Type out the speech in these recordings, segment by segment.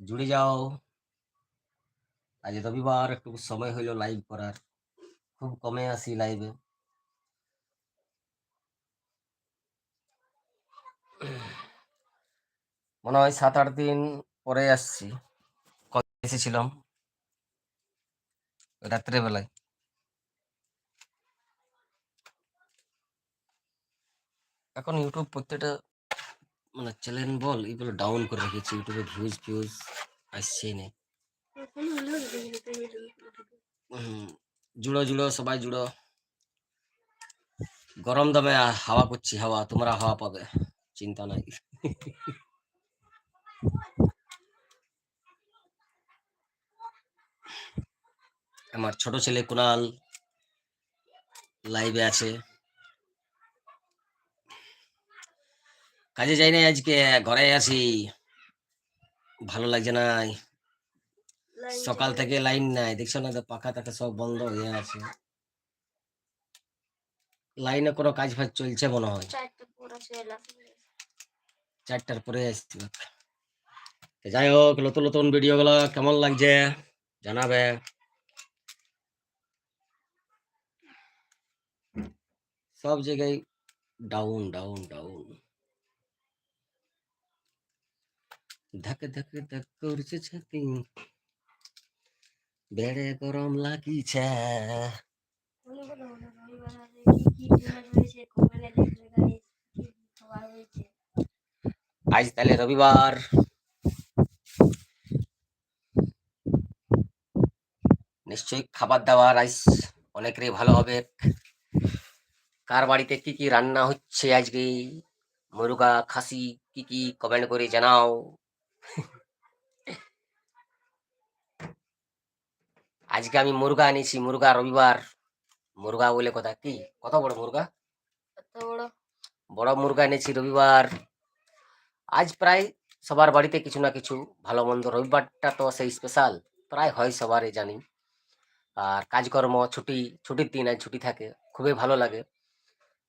জুড়ে যাও। আজ রবিবার, একটু সময় হইল লাইভ করার। খুব কমে আসি লাইভে মনে হয় সাত আট দিন পরে আসছি। এসেছিলাম? রাত্রে বেলায় এখন ইউটিউব প্রত্যেকটা মানে চ্যানেল বল এগুলো ডাউন করে রেখেছি ইউটিউবে ভিউজ ফিউজ আসছেই না জুড়ো জুড়ো সবাই জুড়ো। গরম দমে হাওয়া করছি হাওয়া তোমরা হাওয়া পাবে চিন্তা নাই। আমার ছোট ছেলে কুনাল লাইভে আছে। কাজে যাই নাই আজকে ঘরে আসি ভালো লাগছে না সকাল থেকে লাইন নাই। দেখছ না তো পাখা টাকা সব বন্ধ হয়ে আছে। লাইনে কোনো কাজ ফাজ চলছে মনে হয়। চারটার পরে আসছি যাই হোক নতুন নতুন ভিডিও গুলো কেমন লাগছে জানাবে। সব জায়গায় ডাউন ডাউন ডাউন ধক ধক ধক করছে ছাতি বেড়ে গরম লাগিছে আজ তাহলে রবিবার নিশ্চয়ই খাবার দাবার আজ অনেকেরই ভালো হবে কার বাড়িতে কি কি রান্না হচ্ছে আজকে মুরগা খাসি কি কি কমেন্ট করে জানাও আজকে আমি মুরগা এনেছি মুরগা রবিবার। মুরগা বলে কথা কি? কত বড় মুরগা? বড়? মুরগা এনেছি রবিবার। আজ প্রায় সবার বাড়িতে কিছু না কিছু ভালো মন্দ রবিবারটা তো সেই স্পেশাল প্রায় হয় সবারই জানি। আর কাজকর্ম ছুটি ছুটির দিন আজ ছুটি থাকে খুবই ভালো লাগে।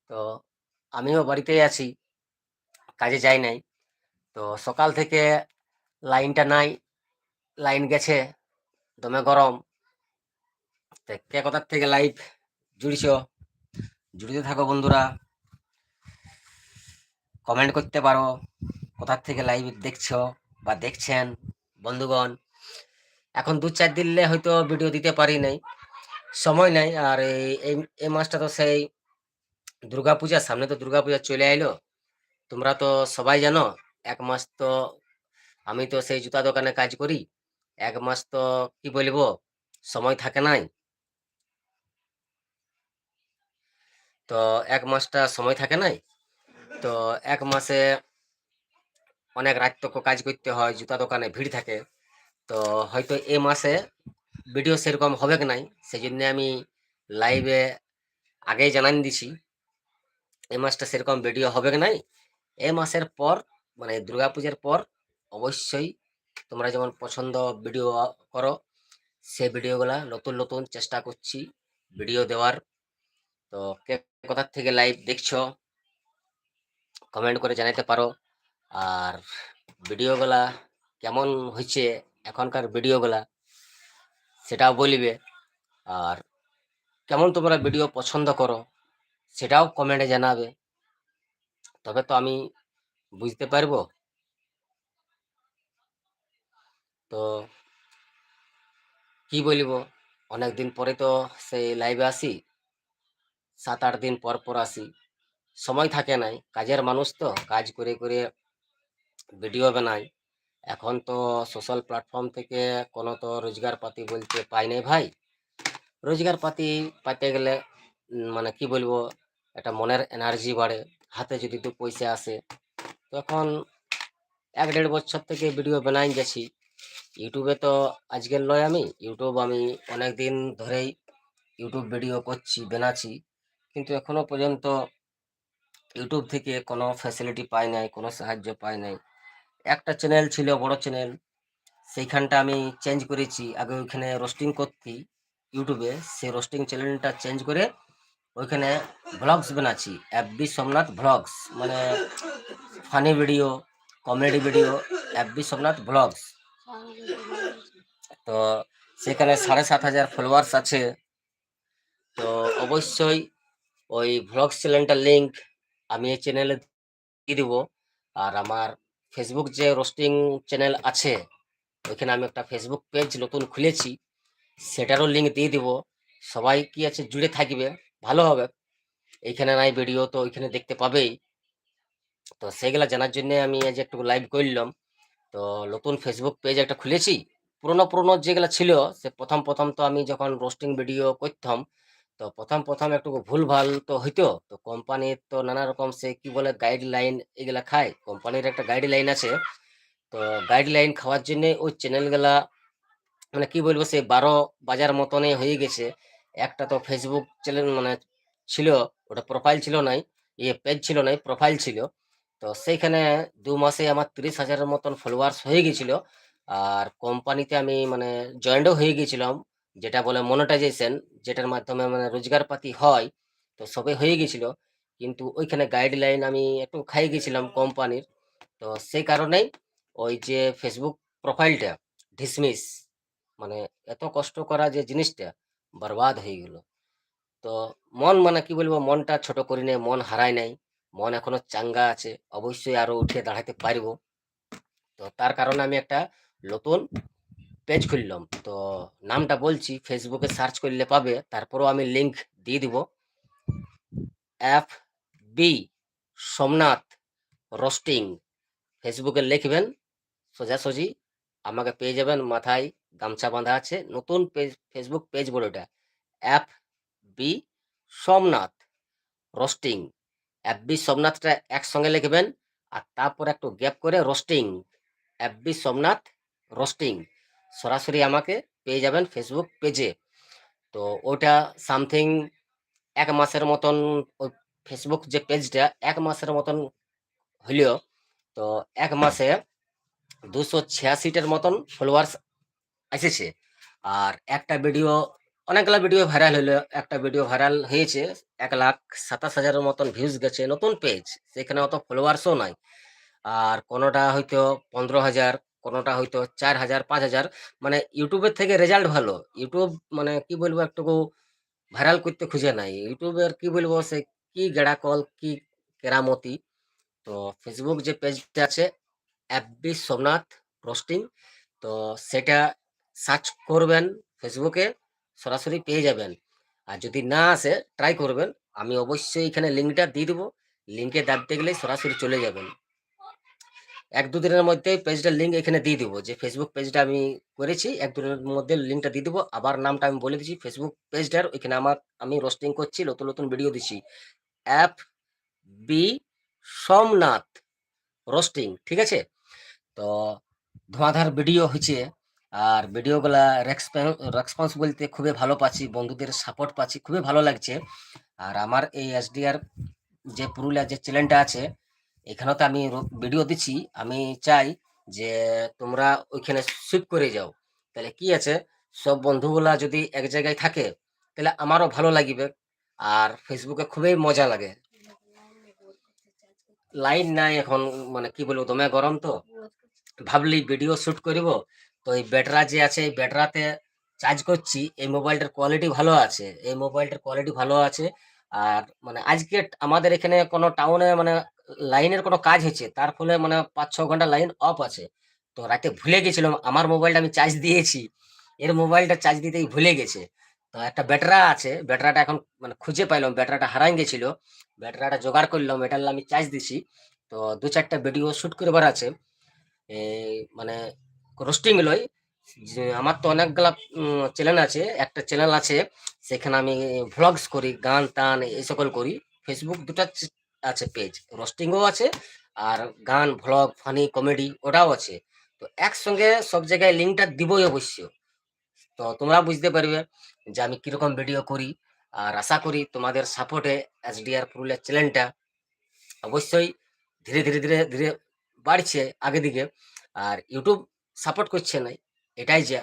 তো আমিও বাড়িতেই আছি কাজে যাই নাই। তো সকাল থেকে লাইনটা নাই, লাইন গেছে, দমে গরম। কে কোথার থেকে লাইভ জুড়িছ? জুড়িতে থাকো বন্ধুরা। কমেন্ট করতে পারো, কোথার থেকে লাইভ দেখছ বা দেখছেন বন্ধুগণ। এখন দু চার দিলে হয়তো ভিডিও দিতে পারি নাই, সময় নাই। আর এই- এই মাসটা তো সেই দুর্গাপূজা, সামনে তো দুর্গাপূজা চলে আইলো। তোমরা তো সবাই জানো, এক মাস তো আমি তো সেই জুতা দোকানে কাজ করি। এক মাস তো, কি বলব, সময় থাকে নাই। তো এক মাসটা সময় থাকে নাই। তো এক মাসে অনেক রাত কাজ করতে হয়, জুতা দোকানে ভিড় থাকে। তো হয়তো এ মাসে ভিডিও সেরকম হবে কি নাই সেই জন্য আমি লাইভে আগেই জানান দিছি। এ মাসটা সেরকম ভিডিও হবে কি নাই? এ মাসের পর মানে দুর্গাপূজার পর অবশ্যই তোমরা যেমন পছন্দ ভিডিও করো, সেই ভিডিওগুলা নতুন নতুন চেষ্টা করছি ভিডিও দেওয়ার। তো কে কোথার থেকে লাইভ দেখছ কমেন্ট করে জানাতে পারো। আর ভিডিওগুলা কেমন হয়েছে এখনকার ভিডিওগুলা সেটাও বলিবে। আর কেমন তোমরা ভিডিও পছন্দ করো, সেটাও কমেন্টে জানাবে। তবে তো আমি বুঝতে পারব তো কি বলিব? অনেক দিন পরে তো সেই লাইভে আসি। সাত আট দিন পর পর আসি। সময় থাকে নাই। কাজের মানুষ তো, কাজ করে করে ভিডিও বানাই এখন তো সোশ্যাল প্ল্যাটফর্ম থেকে কোনো তো রোজগার পাতি বলতে পাই নাই ভাই। রোজগার পাতি পাইতে গেলে মানে কি বলব? একটা মনের এনার্জি বাড়ে। হাতে যদি তো পয়সা আসে। তো এখন এক দেড় বছর থেকে ভিডিও বানাই গেছি। ইউটিউবে তো আজকের নয় আমি ইউটিউব আমি অনেক দিন ধরেই ইউটিউব ভিডিও করছি, বানাচ্ছি। কিন্তু এখনও পর্যন্ত ইউটিউব থেকে কোনো ফ্যাসিলিটি পাই নাই, কোনো সাহায্য পাই নাই। একটা চ্যানেল ছিল, বড় চ্যানেল সেইখানটা আমি চেঞ্জ করেছি। আগে ওইখানে রোস্টিং করতি ইউটিউবে সেই রোস্টিং চ্যানেলটা চেঞ্জ করে ওইখানে ভ্লগস বানাচ্ছি। এফবি সোমনাথ ভ্লগস মানে funny video comedy video FB Somnath vlogs তো সেখানে সাড়ে সাত হাজার ফলোয়ার্স আছে। তো অবশ্যই ওই ভ্লগস চ্যানেলটার লিংক আমি এই চ্যানেলে দিয়ে দিব। আর আমার ফেসবুক যে রোস্টিং চ্যানেল আছে, ওইখানে আমি একটা ফেসবুক পেজ নতুন খুলেছি, সেটারও লিঙ্ক দিয়ে দিব। সবাই কি আছে, জুড়ে থাকবে, ভালো হবে। এইখানে নাই ভিডিও তো ওইখানে দেখতে পাবেই। তো সেগুলা জানার জন্য আমি আজ একটু লাইভ করলাম। তো নতুন ফেসবুক পেজ একটা খুলেছি। পুরোনো পুরোনো যেগুলো ছিল, সে প্রথম প্রথম তো আমি যখন রোস্টিং ভিডিও করতাম, তো প্রথম প্রথম একটু ভুলভাল তো হইতো, তো কোম্পানির তো নানা রকম সে কি বলে গাইডলাইন এগুলা খায় কোম্পানির একটা গাইডলাইন আছে। তো গাইডলাইন খাওয়ার জন্য ওই চ্যানেলগুলা মানে কি বলব, সে বারো বাজার মতনই হয়ে গেছে। একটা তো ফেসবুক চ্যানেল মানে ছিল, ওটা প্রোফাইল ছিল নাই ইয়ে পেজ ছিল নাই প্রোফাইল ছিল। তো সেইখানে দু মাসে আমার তিরিশ হাজারের মতন ফলোয়ার্স হয়ে গেছিল। আর কোম্পানিতে আমি মানে জয়েন্টও হয়ে গেছিলাম, যেটা বলে মনিটাইজেশন যেটার মাধ্যমে মানে রোজগার পাতি হয়, তো সবে হয়ে গেছিল। কিন্তু ওইখানে গাইডলাইন আমি একটু খাই গেছিলাম কোম্পানির তো সেই কারণেই ওই যে ফেসবুক প্রোফাইলটা ডিসমিস মানে এত কষ্ট করা যে জিনিসটা বরবাদ হয়ে গেল। তো মন মানে কি বলব, মনটা ছোট করি নাই মন হারায় নাই। মন এখনও চাঙ্গা আছে, অবশ্যই আরও উঠে দাঁড়াতে পারব। তো তার কারণে আমি একটা নতুন পেজ খুললাম। তো নামটা বলছি ফেসবুকে সার্চ করলে পাবে, তারপরেও আমি লিংক দিয়ে দিব। এফ বি সোমনাথ রোস্টিং ফেসবুকে লিখবেন, সোজাসুজি আমাকে পেয়ে যাবেন, মাথায় গামছা বাঁধা আছে। নতুন পেজ ফেসবুক পেজ বলে ওটা। App B Somnath roasting app B সোমনাথটা একসঙ্গে লিখবেন আর তারপর একটু গ্যাপ করে roasting app B Somnath roasting সরাসরি আমাকে পেয়ে যাবেন ফেসবুক পেজে তো ওটা সামথিং এক মাসের মতন ওই ফেসবুক যে পেজটা এক মাসের মতন হইলেও তো এক মাসে দুশো ছিয়াশিটার মতন ফলোয়ার্স এসেছে। আর একটা ভিডিও অনেকগুলা ভিডিও ভাইরাল হলো একটা ভিডিও ভাইরাল হয়েছে, এক লাখ সাতাশ হাজারের মতন ভিউজ গেছে, নতুন পেজ সেখানে অত ফলোয়ার্সও নাই। আর কোনোটা হয়তো পনেরো হাজার, কোনোটা হয়তো চার হাজার, পাঁচ হাজার মানে ইউটিউবের থেকে রেজাল্ট ভালো। ইউটিউব মানে কি বলব, একটুকু ভাইরাল করতে খুঁজে নাই। ইউটিউবের কি বলব, সে কি গেড়া কল, কি কেরামতি। তো ফেসবুক যে পেজটা আছে অ্যাপবি সোমনাথ রোস্টিং তো সেটা সার্চ করবেন ফেসবুকে সরাসরি পেয়ে যাবেন। আর যদি না আসে ট্রাই করবেন। আমি অবশ্যই এখানে লিঙ্কটা দিয়ে দেবো। লিঙ্কে দাবতে গেলে সরাসরি চলে যাবেন। এক দুদিনের মধ্যে পেজটার লিঙ্ক এখানে দিয়ে দেবো। যে ফেসবুক পেজটা আমি করেছি, এক দুদিনের মধ্যে লিঙ্কটা দিয়ে দেবো। আবার নামটা আমি বলে দিচ্ছি ফেসবুক পেজটার ওইখানে আমার, আমি রোস্টিং করছি, নতুন নতুন ভিডিও দিচ্ছি। অ্যাপ বি সোমনাথ রোস্টিং ঠিক আছে? তো ধোঁয়াধার ভিডিও হয়েছে আর ভিডিওগুলা রেসপন্স বলতে খুবই ভালো পাচ্ছি, বন্ধুদের সাপোর্ট পাচ্ছি, খুবই ভালো লাগছে। আর আমার এই এসডিআর যে পুরুলিয়া যে চ্যানেলটা আছে, এখানেও তো আমি ভিডিও দিচ্ছি। আমি চাই যে তোমরা ওইখানে সুইপ করে যাও। তাহলে কি আছে, সব বন্ধুগুলা যদি এক জায়গায় থাকে, তাহলে আমারও ভালো লাগবে। আর ফেসবুকে খুবই মজা লাগে। লাইন নাই এখন মানে কি বলব, দমে গরম তো। ভাবলি ভিডিও শ্যুট করিব তো এই ব্যাটারা যে আছে, এই ব্যাটারাতে চার্জ করছি, এই মোবাইলটার কোয়ালিটি ভালো আছে, এই মোবাইলটার কোয়ালিটি ভালো আছে। আর মানে আজকে আমাদের এখানে কোনো টাউনে মানে লাইনের কোনো কাজ হয়েছে, তার ফলে মানে পাঁচ ছ ঘণ্টা লাইন অফ আছে। তো রাতে ভুলে গেছিলাম, আমার মোবাইলটা আমি চার্জ দিয়েছি, এর মোবাইলটা চার্জ দিতেই ভুলে গেছে। তো একটা ব্যাটারা আছে, ব্যাটারাটা এখন মানে খুঁজে পাইলাম, ব্যাটারাটা হারাই গেছিল, ব্যাটারাটা জোগাড় করলাম এটার আমি চার্জ দিছি। তো দু চারটা ভিডিও শুট করবার আছে। মানে রোস্টিং লই। যে আমার তো অনেকগুলা চ্যানেল আছে একটা চ্যানেল আছে সেখানে আমি ভ্লগস করি গান টান এই সকল করি। ফেসবুক দুটা আছে পেজ রোস্টিংও আছে আর গান ভ্লগ ফানি কমেডি ওটাও আছে। তো একসঙ্গে সব জায়গায় লিঙ্কটা দিবই অবশ্য তো তোমরা বুঝতে পারবে যে আমি কীরকম ভিডিও করি আর আশা করি তোমাদের সাপোর্টে এসডিআর পুরুলিয়া চ্যানেলটা অবশ্যই ধীরে ধীরে ধীরে ধীরে বাড়ছে আগে দিকে। আর ইউটিউব সাপোর্ট করছে না এটাই যা।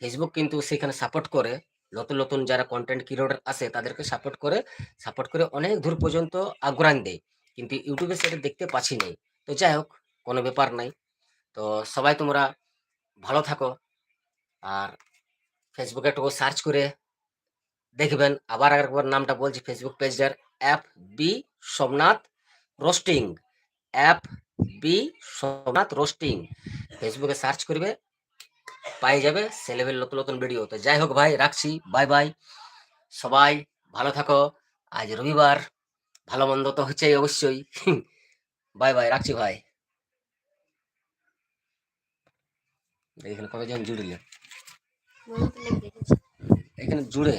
ফেসবুক কিন্তু সেখানে সাপোর্ট করে, নতুন নতুন যারা কন্টেন্ট ক্রিয়েটর আসে তাদেরকে সাপোর্ট করে সাপোর্ট করে অনেক দূর পর্যন্ত আগ্রাণ দেয়। কিন্তু ইউটিউবে সেটা দেখতে পাচ্ছি নাই। তো যাই হোক, কোনো ব্যাপার নাই। তো সবাই তোমরা ভালো থাকো আর ফেসবুকে একটু সার্চ করে দেখবেন। আবার একবার নামটা বলছি Facebook পেজটার app B Somnath roasting. App B Somnath roasting. ফেসবুকে সার্চ করবে পাই যাবে সেলেবেল নতুন নতুন ভিডিও তো যাই হোক ভাই রাখছি বাই বাই সবাই ভালো থাকো আজ রবিবার। ভালো মন্দ তো হচ্ছেই অবশ্যই। বাই বাই রাখছি ভাই। এখানে কতজন জুড়িলে? এখানে জুড়ে।